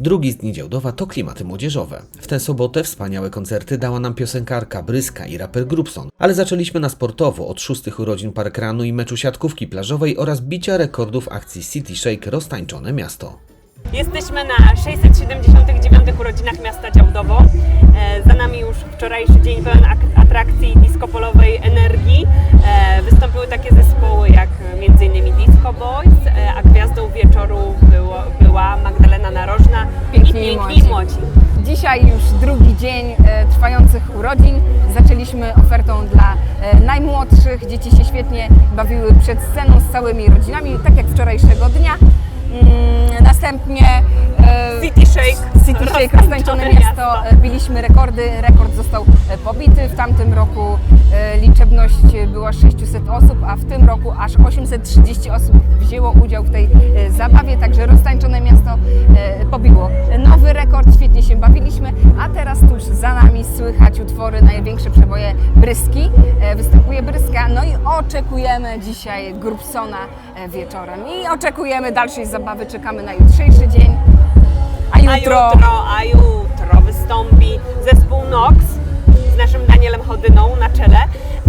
Drugi z dni Działdowa to klimaty młodzieżowe. W tę sobotę wspaniałe koncerty dała nam piosenkarka Bryska i raper Grubson, ale zaczęliśmy na sportowo od szóstych urodzin parkranu i meczu siatkówki plażowej oraz bicia rekordów akcji City Shake Roztańczone Miasto. Jesteśmy na 679 urodzinach miasta Działdowo. E, Za nami już wczorajszy dzień pełen ak- atrakcji disco polowej energii. Piękni i. Młodzi. Dzisiaj już drugi dzień e, trwających urodzin. Zaczęliśmy ofertą dla e, najmłodszych. Dzieci się świetnie bawiły przed sceną z całymi rodzinami, tak jak wczorajszego dnia. Mm, Następnie e, City Shake, City Shake, roztańczone miasto. E, Biliśmy rekordy. Rekord został e, pobity. W tamtym roku liczebność była 600 osób, a w tym roku aż 830 osób wzięło udział w tej zabawie. Także roztańczone miasto pobiło nowy rekord. Świetnie się bawiliśmy, a teraz tuż za nami słychać utwory największe przeboje Bryski. E, Występuje Bryska, no i oczekujemy dzisiaj Grubsona e, wieczorem. I oczekujemy dalszej zabawy. Czekamy na jutrzejszy dzień. A jutro, A jutro, a jutro wystąpi zespół Nox z naszym Danielem Chodyną na czele.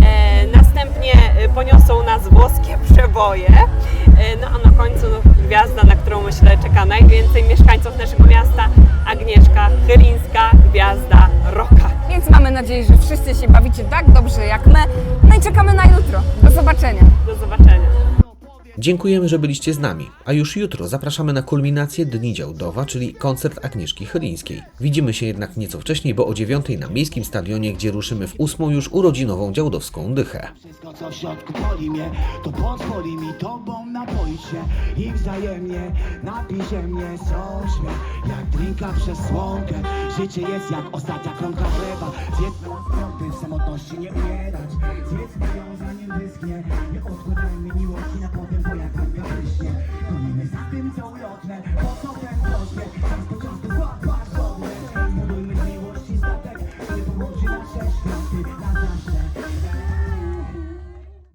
E, następnie poniosą nas włoskie przeboje. No a na końcu gwiazda, na którą myślę czeka najwięcej mieszkańców naszego miasta, Agnieszka Chylińska, gwiazda rocka. Więc mamy nadzieję, że wszyscy się bawicie tak dobrze jak my. No i czekamy na jutro. Do zobaczenia. Do zobaczenia. Dziękujemy, że byliście z nami, a już jutro zapraszamy na kulminację Dni Działdowa, czyli koncert Agnieszki Chylińskiej. Widzimy się jednak nieco wcześniej, bo o dziewiątej na Miejskim Stadionie, gdzie ruszymy w ósmą już urodzinową działdowską dychę. Wszystko co w środku boli mnie To pozwoli mi tobą napoić się I wzajemnie napisze mnie są śmiech Drinka przez Życie jest jak ostatnia kromka chleba. Zjedzmy łapy w samotności nie umierać. Zjedzmy ją zanim wyschnie. Nie odkładajmy